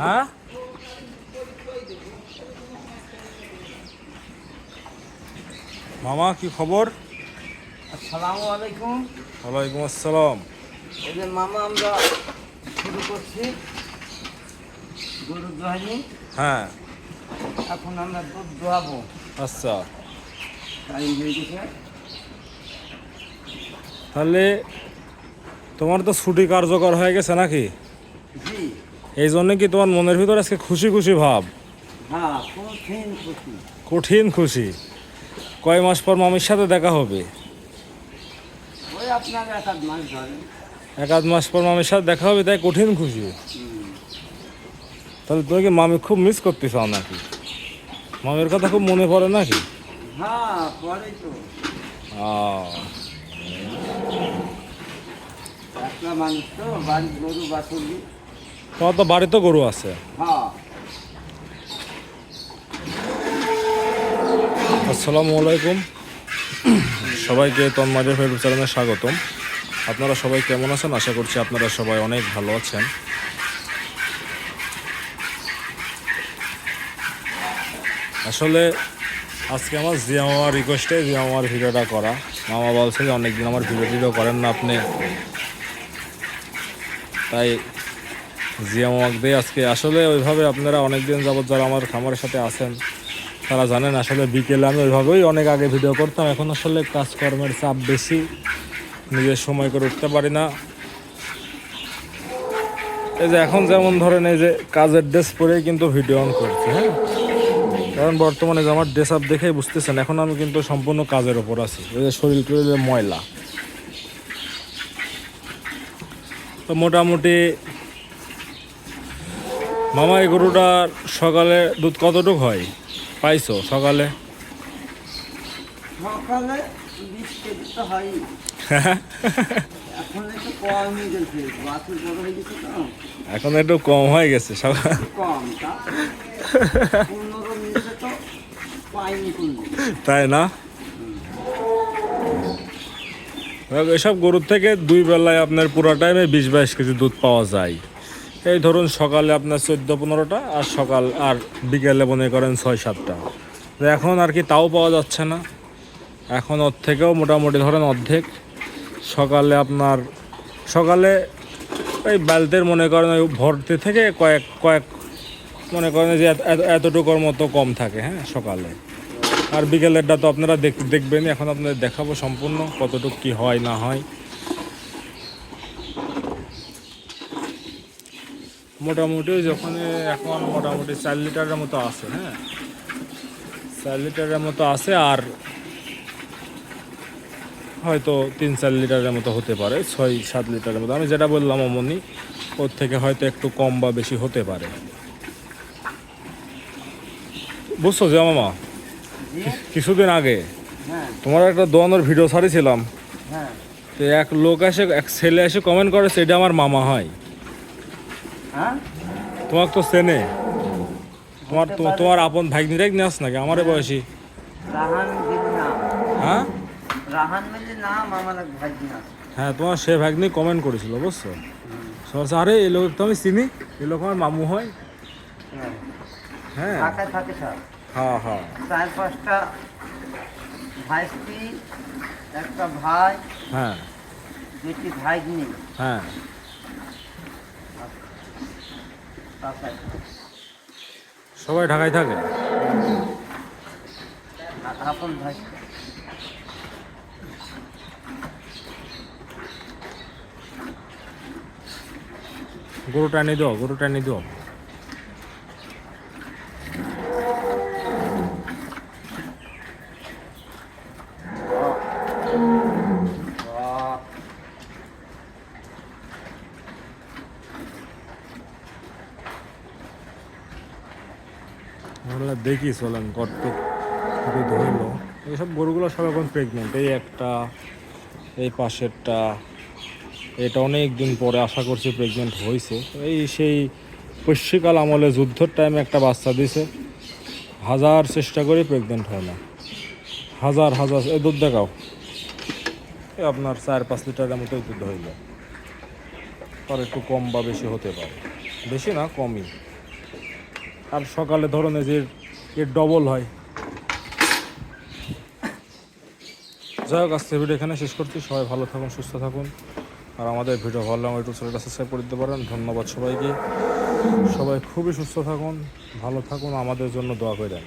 হ্যাঁ? মামা কি খবর? আসসালামু আলাইকুম। ওয়ালাইকুম আসসালাম। এই যে মামা আমরা শুরু করছি। গরু দোহানি। হ্যাঁ। এখন আমরা দুধ দোয়াবো আচ্ছা। টাইম হয়ে গেছে। তাহলে তোমার তো ছুটি কার্যকর হয়ে গেছে নাকি? এই জন্য কি তোমার মনের ভিতর আজকে খুশি খুশি ভাব? হ্যাঁ কঠিন খুশি। কয় মাস পর মামির সাথে দেখা হবে? এক আধ মাস পর মামির সাথে দেখা হবে তাই কঠিন খুশি? তাহলে তুমি কি মামি খুব মিস করতে চাও নাকি? মামির কথা খুব মনে পড়ে নাকি? হ্যাঁ মানুষ তো তোমার তো বাড়িতে গরু আছে। আসসালামু আলাইকুম। সবাইকে তন্মাজের ফেসবুক চ্যানেলে স্বাগতম। আপনারা সবাই কেমন আছেন? আশা করছি আপনারা সবাই অনেক ভালো আছেন। আসলে আজকে আমার জিয়া মামার রিকোয়েস্টে জিয়া মামার ভিডিওটা করা। মামা বলছে যে অনেকদিন আমার ভিডিও টিডিও করেন না আপনি। তাই জিয়া দিয়ে আজকে, আসলে ওইভাবে আপনারা অনেকদিন যাবত যারা আমার খামারের সাথে আছেন, তারা জানেন, আসলে বিকেলে আমি ওইভাবেই অনেক আগে ভিডিও করতাম। এখন আসলে কাজকর্মের চাপ বেশি, নিজের সময় করে উঠতে পারি না। এই যে এখন যেমন ধরেন, এই যে কাজের ড্রেস পরেই কিন্তু ভিডিও অন করছি হ্যাঁ? কারণ বর্তমানে যে আমার ড্রেস আপ দেখেই বুঝতেছেন, এখন আমি কিন্তু সম্পূর্ণ কাজের ওপর আছি। এই যে শরীর টরীরে ময়লা। তো মোটামুটি মামা এই গরুটার সকালে দুধ কতটুক হয়? পাইছো সকালে? এখন একটু কম হয়ে গেছে সকাল তাই না? এসব গরুর থেকে দুই বেলায় আপনার পুরো টাইমে বিশ বাইশ কেজি দুধ পাওয়া যায়। এই ধরুন সকালে আপনার চোদ্দ, পনেরোটা আর সকাল আর বিকেলে মনে করেন ছয়, সাতটা। এখন আর কি তাও পাওয়া যাচ্ছে না। এখন ওর থেকেও মোটামুটি ধরেন অর্ধেক। সকালে আপনার, সকালে ওই বালতির মনে করেন ওই ভর্তি থেকে কয়েক কয়েক মনে করেন যে এত- এত- এতটুকুর মতো কম থাকে হ্যাঁ সকালে। আর বিকেলেরটা তো আপনারা দেখ- দেখবেনই। এখন আপনাদের দেখাবো সম্পূর্ণ কতটুকু কী হয়, না হয়। মোটামুটি যখন এখন মোটামুটি চার লিটারের মতো আছে হ্যাঁ? চার লিটারের মতো আছে আর হয়তো তিন চার লিটারের মতো হতে পারে ছয় সাত লিটারের মতো। আমি যেটা বললাম অমনি ওর থেকে হয়তো একটু কম বা বেশি হতে পারে। বুঝছ যে মামা? দিয়ে কিছুদিন আগে হ্যাঁ। তোমার একটা দোয়ানোর ভিডিও ছাড়িয়েছিলাম হ্যাঁ। তো এক লোক এসে এক ছেলে এসে কমেন্ট করে সেটা আমার মামা হয়। হ্যাঁ? তোমাকে তো চেনে। তোমার তো- তোমার আপন ভাগ্নি টাইগনি আস নাকি? আমারে বয়সী। রাহান হ্যাঁ? রাহান মিলে নাম আমার ভাগ্নি হ্যাঁ তোমার সে ভাগ্নি কমেন্ট করেছিল বুঝছ? সে বলছে, আরে এই লোক তো আমি চিনি। এই লোক আমার মামু হয়। হ্যাঁ। হ্যাঁ থাকে স্যার। হ্যাঁ হ্যাঁ। চার পাঁচটা ভাই স্ত্রী একটা ভাই হ্যাঁ। দুটি ভাগ্নি। হ্যাঁ। সবাই ঢাকায় থাকে? গরুটা টানি দাও গরু টানি দাও। আমরা দেখি চলেন দুধ হইল এইসব গরুগুলো সব এখন প্রেগনেন্ট এই একটা, এই পাশেরটা, এটা অনেক দিন পরে আশা করছি প্রেগনেন্ট হয়েছে এই সেই পশ্চিকাল আমলে যুদ্ধের টাইমে একটা বাচ্চা দিছে। হাজার চেষ্টা করে প্রেগনেন্ট হয় না। হাজার হাজার, এ দুধ দেখাও। আপনার চার, পাঁচ লিটারের মতোই দুধ হইল। আর একটু কম বা বেশি হতে পারে। বেশি না, কমই। আর সকালে ধরনের যে এর ডবল হয়। যাই হোক আজকে ভিডিও এখানে শেষ করছি। সবাই ভালো থাকুন, সুস্থ থাকুন। আর আমাদের ভিডিও ভালো লাগলে ইউটিউব চ্যানেলটা সাবস্ক্রাইব করে দিতে পারেন। ধন্যবাদ সবাইকে। সবাই খুবই সুস্থ থাকুন, ভালো থাকুন। আমাদের জন্য দোয়া করে দেন।